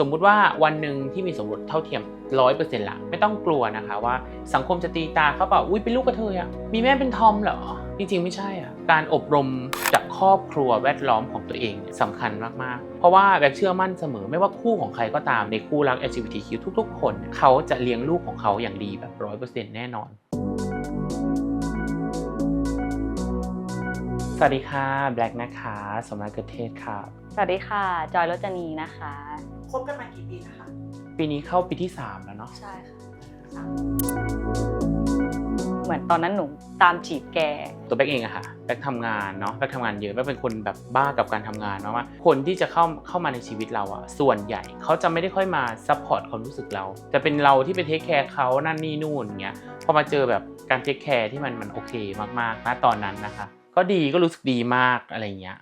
สมมุติว่าวันหนึ่งที่มีสมรสเท่าเทียมร้อยเปอร์เซ็นต์ละไม่ต้องกลัวนะคะว่าสังคมจะตีตาเขาเปล่าอุ้ยเป็นลูกกระเทยอะมีแม่เป็นทอมเหรอ จริงๆไม่ใช่อะการอบรมจากครอบครัวแวดล้อมของตัวเองเนี่ยสำคัญมากๆ เพราะว่าแบกเชื่อมั่นเสมอไม่ว่าคู่ของใครก็ตามในคู่รัก LGBTQ ทุกๆ คน เขาจะเลี้ยงลูกของเขาอย่างดีแบบร้อยเปอร์เซ็นต์แน่นอนสวัสดีค่ะแบล็กนะคะสมรักเกเทศค่ะ สวัสดีค่ะ จอยรจนีนะคะ คบกันมากี่ปีนะคะ ปีนี้เข้าปีที่ 3 แล้วเนาะใช่ค่ะเหมือนตอนนั้นหนูตามจีบแก ตัวแบ็กเองอะค่ะแบ็กทำงานเนาะแบ็กทำงานเยอะแบ็กเป็นคนแบบบ้ากับการทำงานมากๆคนที่จะเข้าเข้ามาในชีวิตเราอะส่วนใหญ่เขาจะไม่ได้ค่อยมาซัพพอร์ตความรู้สึกเรา จะเป็นเราที่ไปเทคแคร์เขานั่นนี่นู่นอย่างเงี้ยพอมาเจอแบบการเทคแคร์ที่มันมันโอเคมากๆนะตอนนั้นนะคะ ก็ดีก็รู้สึกดีมากอะไรเงี้ย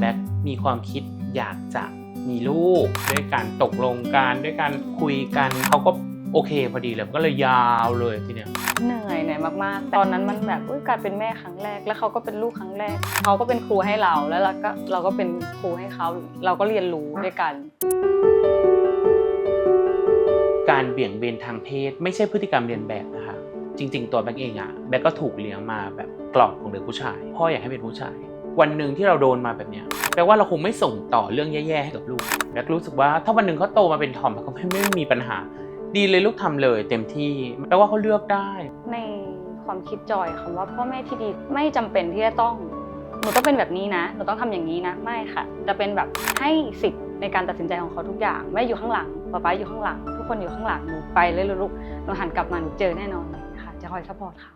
แบ็กมีความคิด อยากจะมีลูกด้วยการตกลงกันด้วยการคุยกันเขาก็โอเคพอดีเลยมันก็เลยยาวเลยทีเนี้ยเหนื่อยเหนื่อยมากๆ ตอนนั้นมันแบบอุ๊ยกลายเป็นแม่ครั้งแรก แล้วเขาก็เป็นลูกครั้งแรกเขาก็เป็นครูให้เราแล้วเราก็เราก็เป็นครูให้เขาเราก็เรียนรู้ด้วยกัน การเบี่ยงเบนทางเพศ ไม่ใช่พฤติกรรมเรียนแบบนะคะจริง ๆ ตัวแบงค์เองอะแบงค์ก็ถูกเลี้ยงมาแบบกรอบของเด็กผู้ชายพ่ออยากให้เป็นผู้ชาย วันหนึ่งที่เราโดนมาแบบเนี้ยแปลว่าเราคงไม่ส่งต่อเรื่องแย่ๆให้กับลูกแบงค์รู้สึกว่าถ้าวันหนึ่งเขาโตมาเป็นทอมเขาไม่ไม่มีปัญหา ดีเลยลูกทำเลย เต็มที่แปลว่าเขาเลือกได้ ในความคิดจอยคำว่าพ่อแม่ที่ดีไม่จำเป็นที่จะต้องหนูต้องเป็นแบบนี้นะหนูต้องทำอย่างนี้นะไม่ค่ะ จะเป็นแบบให้สิทธิ์ในการตัดสินใจของเขาทุกอย่างแม่อยู่ข้างหลังป๊าป๊าอยู่ข้างหลัง ทุกคนอยู่ข้างหลังหนูไปเลยลูกหนูหันกลับมาหนูเจอแน่นอนเลยค่ะจะคอยซัพพอร์ตเขา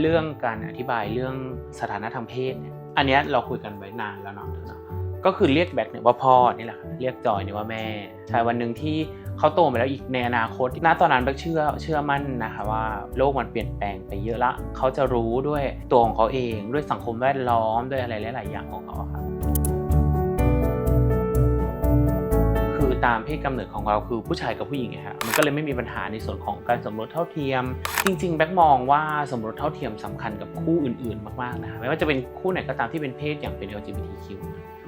เรื่องการอธิบายเรื่องสถานะทางเพศเนี่ยอันนี้เราคุยกันไว้นานแล้วเนาะเนาะก็คือเรียกแบ็คเนี่ยว่าพ่อนี่แหละเรียกจอยเนี่ยว่าแม่ใช่วันหนึ่งที่เขาโตมาแล้วอีกในอนาคตณตอนนั้นแบ็คเชื่อเชื่อมั่นนะคะว่าโลกมันเปลี่ยนแปลงไปเยอะละเขาจะรู้ด้วยตัวของเขาเองด้วยสังคมแวดล้อมด้วยอะไรหลาย ๆ อย่างของเขาอะค่ คือตามเพศกำเนิดของเราคือผู้ชายกับผู้หญิงไงฮะมันก็เลยไม่มีปัญหาในส่วนของการสมรสเท่าเทียม จริง ๆ แบ็กมองว่าสมรสเท่าเทียมสำคัญกับคู่อื่น ๆ มากๆนะไม่ว่าจะเป็นคู่ไหนก็ตามที่เป็นเพศอย่างเป็น LGBTQ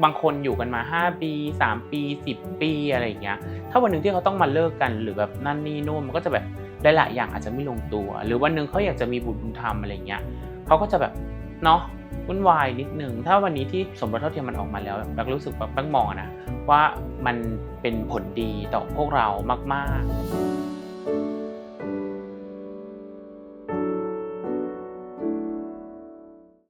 บางคนอยู่กันมา 5 ปี 3 ปี 10 ปีอะไรอย่างเงี้ย ถ้าวันหนึ่งที่เขาต้องมาเลิกกันหรือแบบนั่นนี่นู่นมันก็จะแบบได้หลายอย่างอาจจะไม่ลงตัว หรือวันหนึ่งเขาอยากจะมีบุตรบุญธรรมอะไรเงี้ยเขาก็จะแบบเนาะ วุ่นวายนิดนึง ถ้าวันนี้ที่สมรสเท่าเทียมมันออกมาแล้วแบ็กรู้สึกแบบแบ็กมองนะว่ามันเป็นผลดีต่อพวกเรามาก ๆ